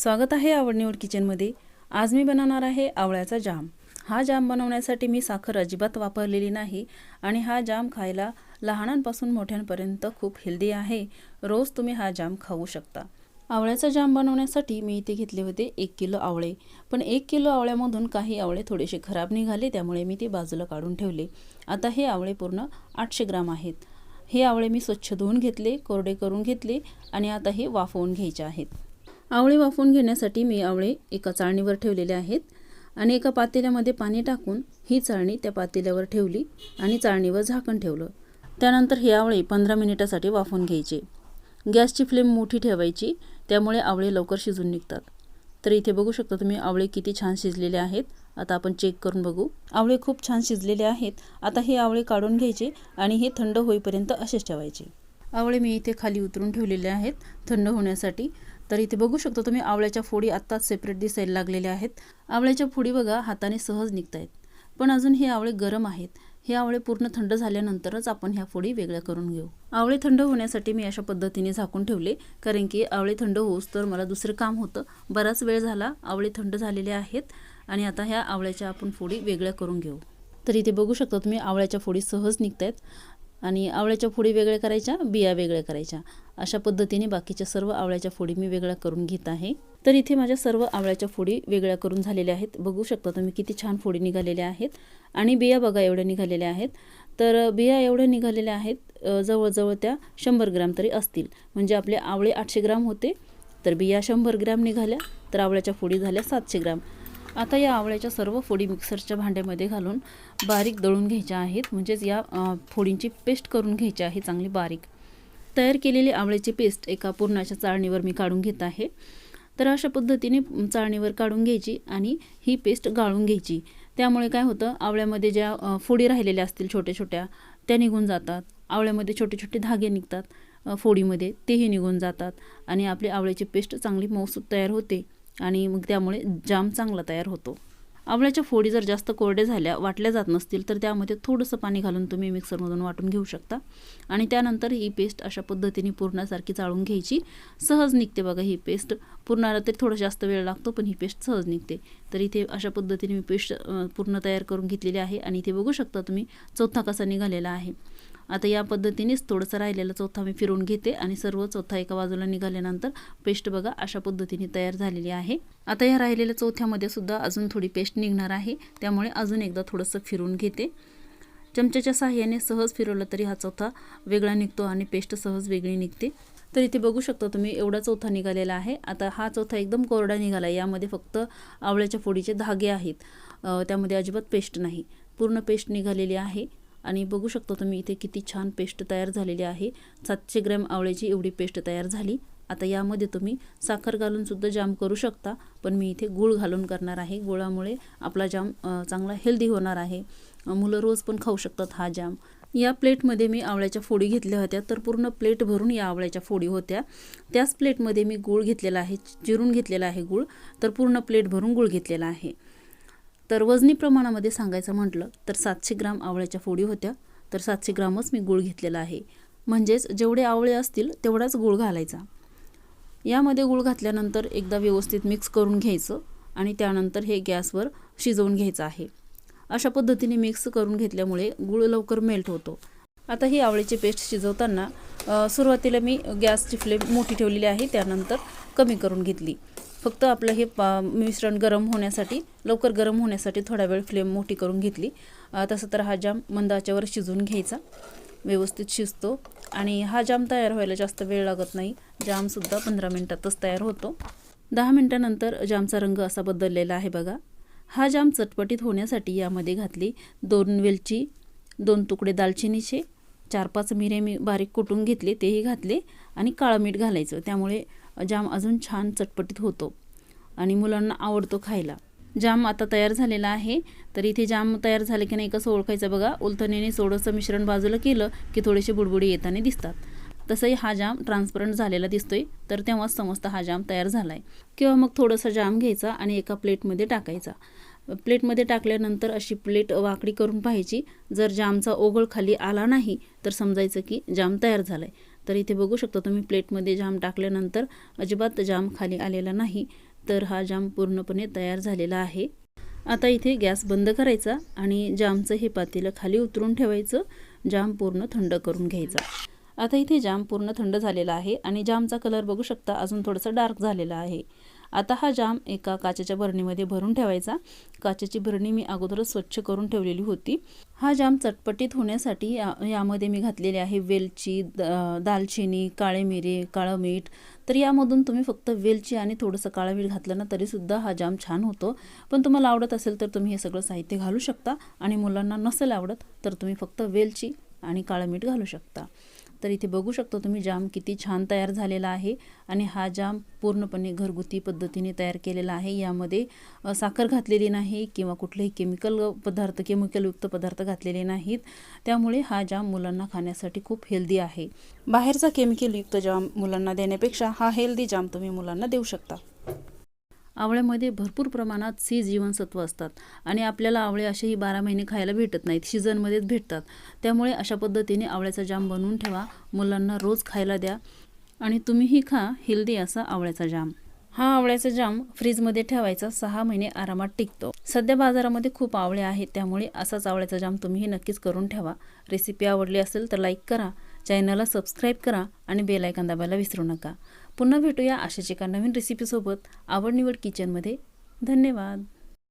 स्वागत आहे आवड निवड किचनमध्ये. आज मी बनवणार आहे आवळ्याचा जाम. हा जाम बनवण्यासाठी मी साखर अजिबात वापरलेली नाही आणि हा जाम खायला लहानांपासून मोठ्यांपर्यंत खूप हेल्दी आहे. रोज तुम्ही हा जाम खाऊ शकता. आवळ्याचा जाम बनवण्यासाठी मी इथे घेतले होते एक किलो आवळे. पण एक किलो आवळ्यामधून काही आवळे थोडेसे खराब निघाले त्यामुळे मी ते बाजूला काढून ठेवले. आता हे आवळे पूर्ण आठशे ग्राम आहेत. हे आवळे मी स्वच्छ धुवून घेतले कोरडे करून घेतले आणि आता हे वाफवून घ्यायचे आहेत. आवळे वाफवून घेण्यासाठी मी आवळे एका चाळणीवर ठेवलेले आहेत आणि एका पातेल्यामध्ये पाणी टाकून ही चाळणी त्या पातेल्यावर ठेवली आणि चाळणीवर झाकण ठेवलं. त्यानंतर हे आवळे पंधरा मिनिटासाठी वाफवून घ्यायचे. गॅसची फ्लेम मोठी ठेवायची त्यामुळे आवळे लवकर शिजून निघतात. तर इथे बघू शकता तुम्ही आवळे किती छान शिजलेले आहेत. आता आपण चेक करून बघू. आवळे खूप छान शिजलेले आहेत. आता हे आवळे काढून घ्यायचे आणि हे थंड होईपर्यंत असेच ठेवायचे. आवळे मी इथे खाली उतरून ठेवलेले आहेत थंड होण्यासाठी. तर इथे बघू शकतो तुम्ही आवळ्याच्या फोडी आत्ताच सेपरेट दिसायला लागलेल्या आहेत. आवळ्याच्या फोडी बघा हाताने सहज निघत आहेत पण अजून हे आवळे गरम आहेत. हे आवळे पूर्ण थंड झाल्यानंतरच आपण ह्या फोडी वेगळ्या करून घेऊ. आवळे थंड होण्यासाठी मी अशा पद्धतीने झाकून ठेवले कारण की आवळे थंड होऊस तर मला दुसरं काम होतं. बराच वेळ झाला आवळे थंड झालेले आहेत आणि आता ह्या आवळ्याच्या आपण फोडी वेगळ्या करून घेऊ. तर इथे बघू शकता तुम्ही आवळ्याच्या फोडी सहज निघत आहेत आणि आवळ्याच्या फोडी वेगळ्या करायच्या बिया वेगळ्या करायच्या. अशा पद्धतीने बाकीच्या सर्व आवळ्याच्या फोडी मी वेगळ्या करून घेत आहे. तर इथे माझ्या सर्व आवळ्याच्या फोडी वेगळ्या करून झालेल्या आहेत. बघू शकता तुम्ही किती छान फोडी निघालेल्या आहेत. आणि बिया बघा एवढ्या निघालेल्या आहेत. तर बिया एवढ्या निघालेल्या आहेत जवळजवळ त्या शंभर ग्रॅम तरी असतील. म्हणजे आपले आवळे आठशे ग्राम होते तर बिया शंभर ग्रॅम निघाल्या तर आवळ्याच्या फोडी झाल्या सातशे ग्राम. आता या आवळ्याच्या सर्व फोडी मिक्सरच्या भांड्यामध्ये घालून बारीक दळून घ्यायच्या आहेत. म्हणजेच या फोडींची पेस्ट करून घ्यायची आहे चांगली बारीक. तयार केलेली आवळ्याची पेस्ट एका पूर्णाच्या चाळणीवर मी काढून घेत आहे. तर अशा पद्धतीने चाळणीवर काढून घ्यायची आणि ही पेस्ट गाळून घ्यायची. त्यामुळे काय होतं आवळ्यामध्ये ज्या फोडी राहिलेल्या असतील छोट्या छोट्या त्या निघून जातात. आवळ्यामध्ये छोटे छोटे धागे निघतात फोडीमध्ये तेही निघून जातात आणि आपली आवळ्याची पेस्ट चांगली मौसूद तयार होते. आणि मग त्यामुळे जाम चांगला तयार होतो. आवळ्याच्या फोडी जर जास्त कोरडे झाल्या वाटल्या जात नसतील तर त्यामध्ये थोडंसं पाणी घालून तुम्ही मिक्सरमधून वाटून घेऊ शकता. आणि त्यानंतर ही पेस्ट अशा पद्धतीने पूर्णासारखी चाळून घ्यायची. सहज निघते बघा ही पेस्ट. पूर्णाला तरी थोडं जास्त वेळ लागतो पण ही पेस्ट सहज निघते. तर इथे अशा पद्धतीने मी पेस्ट पूर्ण तयार करून घेतलेली आहे. आणि इथे बघू शकता तुम्ही चौथा कसा निघालेला आहे. आता या पद्धतीनेच थोडंसं राहिलेला चौथा मी फिरून घेते आणि सर्व चौथा एका बाजूला निघाल्यानंतर पेस्ट बघा अशा पद्धतीने तयार झालेली आहे. आता या राहिलेल्या चौथ्यामध्ये सुद्धा अजून थोडी पेस्ट निघणार आहे. त्यामुळे अजून एकदा थोडंसं फिरून घेते. चमच्याच्या सहाय्याने सहज फिरवलं तरी हा चौथा वेगळा निघतो आणि पेस्ट सहज वेगळी निघते. तर इथे बघू शकता तुम्ही एवढा चौथा निघालेला आहे. आता हा चौथा एकदम कोरडा निघाला यामध्ये फक्त आवळ्याच्या फोडीचे धागे आहेत. त्यामध्ये अजिबात पेस्ट नाही. पूर्ण पेस्ट निघालेली आहे. आणि बघू शकता तुम्ही इथे किती छान पेस्ट तयार झालेली आहे. सातशे ग्रॅम आवळ्याची एवढी पेस्ट तयार झाली. आता यामध्ये तुम्ही साखर घालूनसुद्धा जाम करू शकता पण मी इथे गूळ घालून करणार आहे. गुळामुळे आपला जाम चांगला हेल्दी होणार आहे. मुलं रोज पण खाऊ शकतात हा जाम. या प्लेटमध्ये मी आवळ्याच्या फोडी घेतल्या होत्या तर पूर्ण प्लेट भरून या आवळ्याच्या फोडी होत्या. त्याच प्लेटमध्ये मी गूळ घेतलेला आहे चिरून घेतलेला आहे गूळ तर पूर्ण प्लेट भरून गूळ घेतलेला आहे. तर वजनी प्रमाणामध्ये सांगायचं म्हटलं तर सातशे ग्राम आवळ्याच्या फोडी होत्या. तर सातशे ग्रामच मी गूळ घेतलेला आहे. म्हणजेच जेवढे आवळे असतील तेवढाच गूळ घालायचा. यामध्ये गूळ घातल्यानंतर एकदा व्यवस्थित मिक्स करून घ्यायचं आणि त्यानंतर हे गॅसवर शिजवून घ्यायचं आहे. अशा पद्धतीने मिक्स करून घेतल्यामुळे गूळ लवकर मेल्ट होतो. आता ही आवळीची पेस्ट शिजवताना सुरुवातीला मी गॅसची फ्लेम मोठी ठेवलेली आहे. त्यानंतर कमी करून घेतली. फक्त आपलं हे पा मिश्रण गरम होण्यासाठी लवकर गरम होण्यासाठी थोडा वेळ फ्लेम मोठी करून घेतली. तसं तर हा जाम मंदाच्यावर शिजवून घ्यायचा. व्यवस्थित शिजतो. आणि हा जाम तयार व्हायला जास्त वेळ लागत नाही. जामसुद्धा पंधरा मिनटातच तयार होतो. दहा मिनटानंतर जामचा रंग असा बदललेला आहे बघा. हा जाम चटपटीत होण्यासाठी यामध्ये घातली दोन वेलची दोन तुकडे दालचिनीचे चार पाच मिरे मी बारीक कुटून घेतले तेही घातले आणि काळं मीठ घालायचं. त्यामुळे जाम अजून छान चटपटीत होतो आणि मुलांना आवडतो खायला. जाम आता तयार झालेला आहे. तर इथे जाम तयार झाले की नाही कसं ओळखायचं बघा. उलथणीने थोडंसं मिश्रण बाजूला केलं की थोडेसे बुडबुडी येताना दिसतात. तसंही हा जाम ट्रान्सपरंट झालेला दिसतोय. तर तेव्हाच समजतं हा जाम तयार झाला आहे किंवा मग थोडंसं जाम घ्यायचा आणि एका प्लेटमध्ये टाकायचा. प्लेटमध्ये टाकल्यानंतर अशी प्लेट वाकडी करून पाहायची. जर जामचा ओघळ खाली आला नाही तर समजायचं की जाम तयार झाला आहे तर इथे बघू शकता तुम्ही प्लेटमध्ये जाम टाकल्यानंतर अजिबात जाम खाली आलेला नाही तर हा जाम पूर्णपणे तयार झालेला आहे. आता इथे गॅस बंद करायचा आणि जामचं हे पातेलं खाली उतरून ठेवायचं जाम पूर्ण थंड करून घ्यायचा. आता इथे जाम पूर्ण थंड झालेला आहे आणि जामचा कलर बघू शकता अजून थोडासा डार्क झालेला आहे. आता हा जाम एका काचेच्या बरणीमध्ये भरून ठेवायचा. काचेची बरणी मी अगोदरच स्वच्छ करून ठेवलेली होती. हा जाम चटपटीत होण्यासाठी या यामध्ये मी घातलेले आहे वेलची द दालचिनी काळे मिरे काळं मीठ. तर यामधून तुम्ही फक्त वेलची आणि थोडंसं काळं मीठ घातलं ना तरीसुद्धा हा जाम छान होतो. पण तुम्हाला आवडत असेल तर तुम्ही हे सगळं साहित्य घालू शकता आणि मुलांना नसेल आवडत तर तुम्ही फक्त वेलची आणि काळं मीठ घालू शकता. तर इथे बघू शकतो तुम्ही जाम किती छान तयार झालेला आहे आणि हा जाम पूर्णपणे घरगुती पद्धतीने तयार केलेला आहे. यामध्ये साखर घातलेली नाही किंवा कुठलेही केमिकल पदार्थ केमिकलयुक्त पदार्थ घातलेले नाहीत. त्यामुळे हा जाम मुलांना खाण्यासाठी खूप हेल्दी आहे. बाहेरचा केमिकलयुक्त जाम मुलांना देण्यापेक्षा हा हेल्दी जाम तुम्ही मुलांना देऊ शकता. आवळ्यामध्ये भरपूर प्रमाणात सी जीवनसत्व असतात आणि आपल्याला आवळे असेही बारा महिने खायला भेटत नाहीत सीझनमध्येच भेटतात. त्यामुळे अशा पद्धतीने आवळ्याचा जाम बनवून ठेवा. मुलांना रोज खायला द्या आणि तुम्हीही खा हेल्दी असा आवळ्याचा जाम. हा आवळ्याचा जाम फ्रीजमध्ये ठेवायचा सहा महिने आरामात टिकतो. सध्या बाजारामध्ये खूप आवळे आहेत त्यामुळे असाच आवळ्याचा जाम तुम्हीही नक्कीच करून ठेवा. रेसिपी आवडली असेल तर लाईक करा चॅनलला सबस्क्राईब करा आणि बेलायकन दाबायला विसरू नका. पुन्हा भेटूया अशाच एका नवीन रेसिपीसोबत आवड निवड किचनमध्ये धन्यवाद.